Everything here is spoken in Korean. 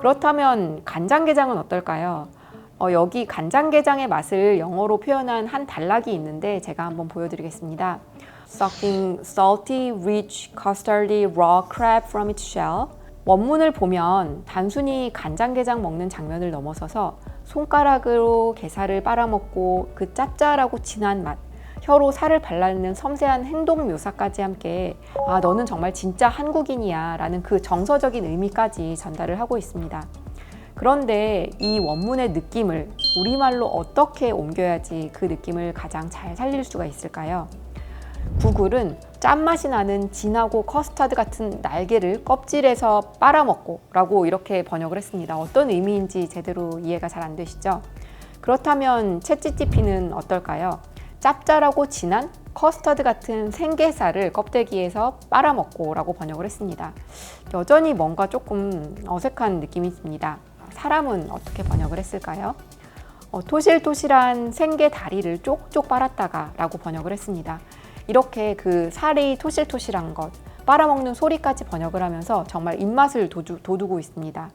그렇다면 간장게장은 어떨까요? 어, 여기 간장게장의 맛을 영어로 표현한 한 단락이 있는데 제가 한번 보여드리겠습니다. Sucking salty, rich, custardy raw crab from its shell. 원문을 보면 단순히 간장게장 먹는 장면을 넘어서서 손가락으로 게살을 빨아먹고 그 짭짤하고 진한 맛, 혀로 살을 발라내는 섬세한 행동 묘사까지 함께 아 너는 정말 진짜 한국인이야 라는 그 정서적인 의미까지 전달을 하고 있습니다. 그런데 이 원문의 느낌을 우리말로 어떻게 옮겨야지 그 느낌을 가장 잘 살릴 수가 있을까요? 구글은 짠맛이 나는 진하고 커스터드 같은 날개를 껍질에서 빨아먹고 라고 이렇게 번역을 했습니다. 어떤 의미인지 제대로 이해가 잘 안 되시죠? 그렇다면 챗GTP는 어떨까요? 짭짤하고 진한 커스터드 같은 생게살을 껍데기에서 빨아먹고 라고 번역을 했습니다. 여전히 뭔가 조금 어색한 느낌이 듭니다. 사람은 어떻게 번역을 했을까요? 어, 토실토실한 생게 다리를 쪽쪽 빨았다가 라고 번역을 했습니다. 이렇게 그 살이 토실토실한 것, 빨아먹는 소리까지 번역을 하면서 정말 입맛을 도주, 돋우고 있습니다.